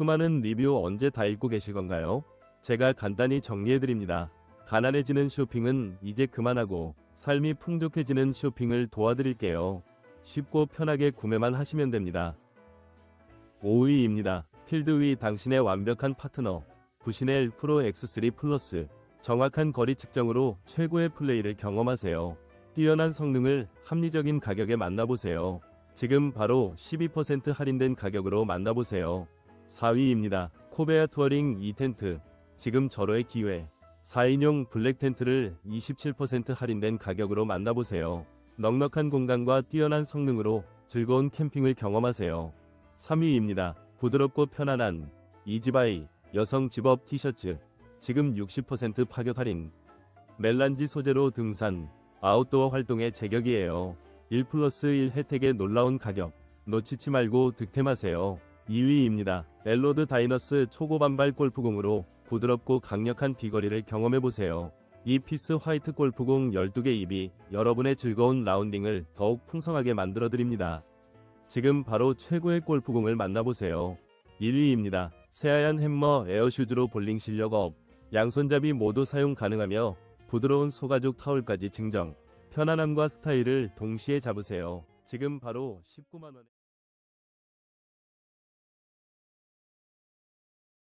수많은 리뷰 언제 다 읽고 계실 건가요? 제가 간단히 정리해드립니다. 가난해지는 쇼핑은 이제 그만하고 삶이 풍족해지는 쇼핑을 도와드릴게요. 쉽고 편하게 구매만 하시면 됩니다. 5위입니다. 필드 위 당신의 완벽한 파트너. 부신엘 프로 X3 플러스. 정확한 거리 측정으로 최고의 플레이를 경험하세요. 뛰어난 성능을 합리적인 가격에 만나보세요. 지금 바로 12% 할인된 가격으로 만나보세요. 4위입니다. 코베아 투어링 2텐트. 지금 절호의 기회. 4인용 블랙 텐트를 27% 할인된 가격으로 만나보세요. 넉넉한 공간과 뛰어난 성능으로 즐거운 캠핑을 경험하세요. 3위입니다. 부드럽고 편안한 이지바이 여성 집업 티셔츠. 지금 60% 파격 할인. 멜란지 소재로 등산, 아웃도어 활동에 제격이에요. 1 플러스 1 혜택의 놀라운 가격. 놓치지 말고 득템하세요. 2위입니다. 엘로드 다이너스 초고 반발 골프공으로 부드럽고 강력한 비거리를 경험해보세요. 이 피스 화이트 골프공 12개 입이 여러분의 즐거운 라운딩을 더욱 풍성하게 만들어드립니다. 지금 바로 최고의 골프공을 만나보세요. 1위입니다. 새하얀 햄머 에어슈즈로 볼링 실력 업. 양손잡이 모두 사용 가능하며 부드러운 소가죽 타올까지 증정. 편안함과 스타일을 동시에 잡으세요. 지금 바로 19만원에